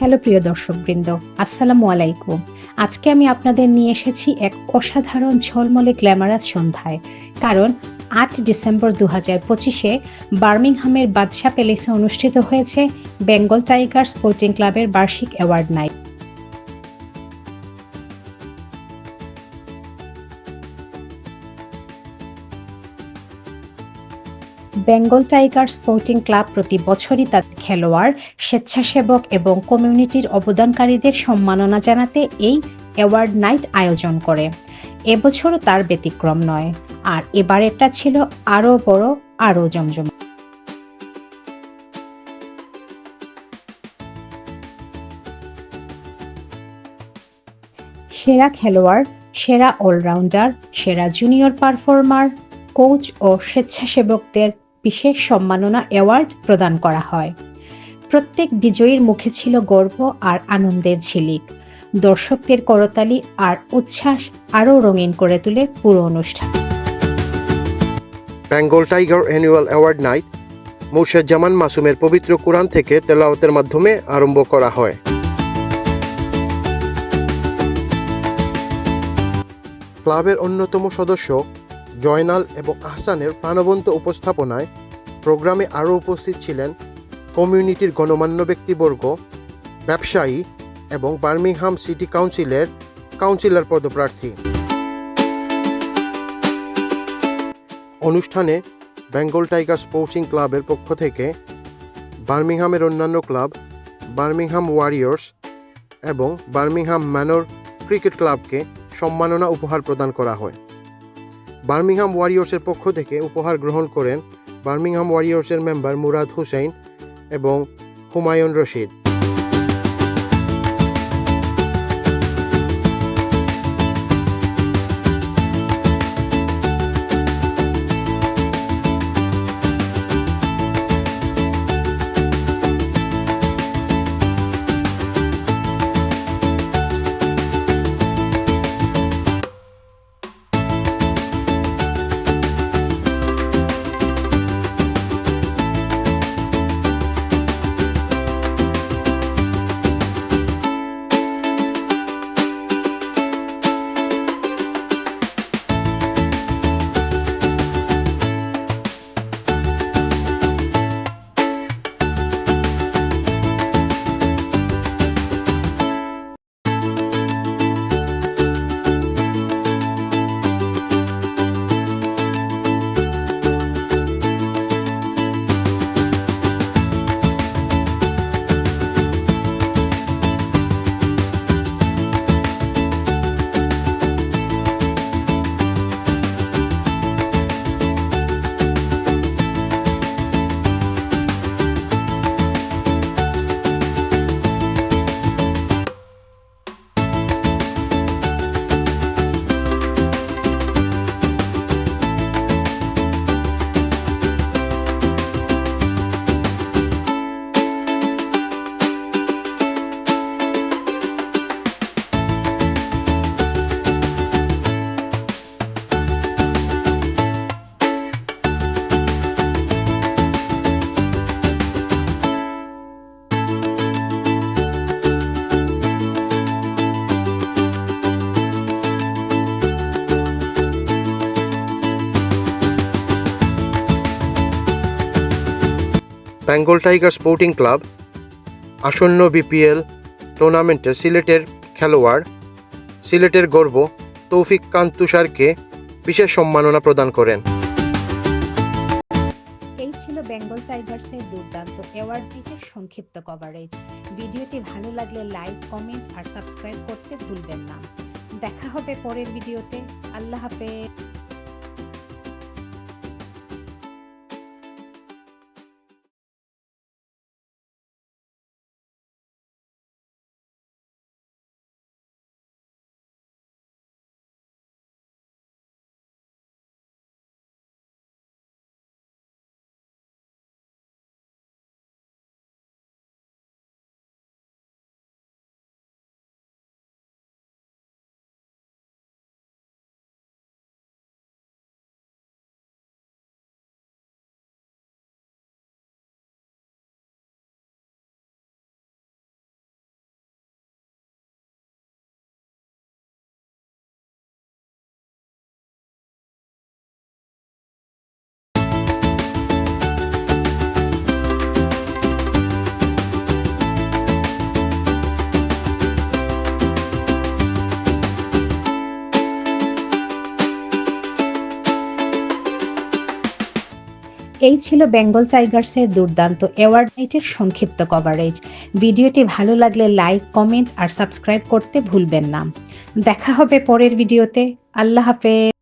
Hello প্রিয় দর্শকবৃন্দ, আসসালামু আলাইকুম। আজকে আমি আপনাদের নিয়ে এসেছি এক অসাধারণ ঝলমলে গ্ল্যামারাস সন্ধ্যায়। কারণ আট ডিসেম্বর দু হাজার পঁচিশে বার্মিংহামের বাদশাহ প্যালেসে অনুষ্ঠিত হয়েছে বেঙ্গল টাইগার স্পোর্টিং ক্লাবের বার্ষিক award night. Bengal Tiger Sporting Club প্রতি বছরই তার খেলোয়াড়, স্বেচ্ছাসেবক এবং কমিউনিটির অবদানকারীদের সম্মাননা জানাতে এই অ্যাওয়ার্ড নাইট আয়োজন করে। এবছরও তার ব্যতিক্রম নয়। আর এবারেরটা ছিল আরও বড়, আরও জমজম সেরা খেলোয়াড়, সেরা অলরাউন্ডার, সেরা জুনিয়র পারফর্মার, কোচ ও স্বেচ্ছাসেবকদের বিশেষ সম্মাননা অ্যাওয়ার্ড প্রদান করা হয়। প্রত্যেক বিজয়ীর মুখে ছিল গর্ব আর আনন্দের ঝিলিক। দর্শকদের করতালি আর উচ্ছ্বাস আরও রঙিন করে তোলে পুরো অনুষ্ঠান। Bengal Tiger annual award night Murshed Zaman মাসুমের পবিত্র কোরআন থেকে তেলাওয়াতের মাধ্যমে আরম্ভ করা হয়। ক্লাবের অন্যতম সদস্য জয়নাল এবং আহসানের প্রাণবন্ত উপস্থাপনায় প্রোগ্রামে আরও উপস্থিত ছিলেন কমিউনিটির গণমান্য ব্যক্তিবর্গ, ব্যবসায়ী এবং বার্মিংহাম সিটি কাউন্সিলের কাউন্সিলর পদপ্রার্থী। অনুষ্ঠানে বেঙ্গল টাইগার স্পোর্টিং ক্লাবের পক্ষ থেকে বার্মিংহামের অন্যান্য ক্লাব, বার্মিংহাম ওয়ারিয়র্স এবং বার্মিংহাম ম্যানর ক্রিকেট ক্লাবকে সম্মাননা উপহার প্রদান করা হয়। বার্মিংহাম ওয়ারিয়র্সের পক্ষ থেকে উপহার গ্রহণ করেন বার্মিংহাম ওয়ারিয়র্সের মেম্বার মুরাদ হুসেন এবং Humayun Rashid. Bengal Tiger Sporting Club, আসন্ন বিপিএল টুর্নামেন্টের সিলেটের খেলোয়াড়, সিলেটের গর্ব তৌফিক কান তুষারকে বিশেষ সম্মাননা প্রদান করেন। এই ছিল বেঙ্গল টাইগার্সের দুর্দান্ত অ্যাওয়ার্ড নাইটের সংক্ষিপ্ত কভারেজ ভিডিওটি ভালো লাগলে লাইক, কমেন্ট আর সাবস্ক্রাইব করতে ভুলবেন না। দেখা হবে পরের ভিডিওতে। আল্লাহ হাফেজ। এই ছিল বেঙ্গল টাইগার্সের দুর্দান্ত অ্যাওয়ার্ড নাইটের সংক্ষিপ্ত কভারেজ ভিডিওটি ভালো লাগলে লাইক, কমেন্ট আর সাবস্ক্রাইব করতে ভুলবেন না। দেখা হবে পরের ভিডিওতে। আল্লাহ হাফেজ।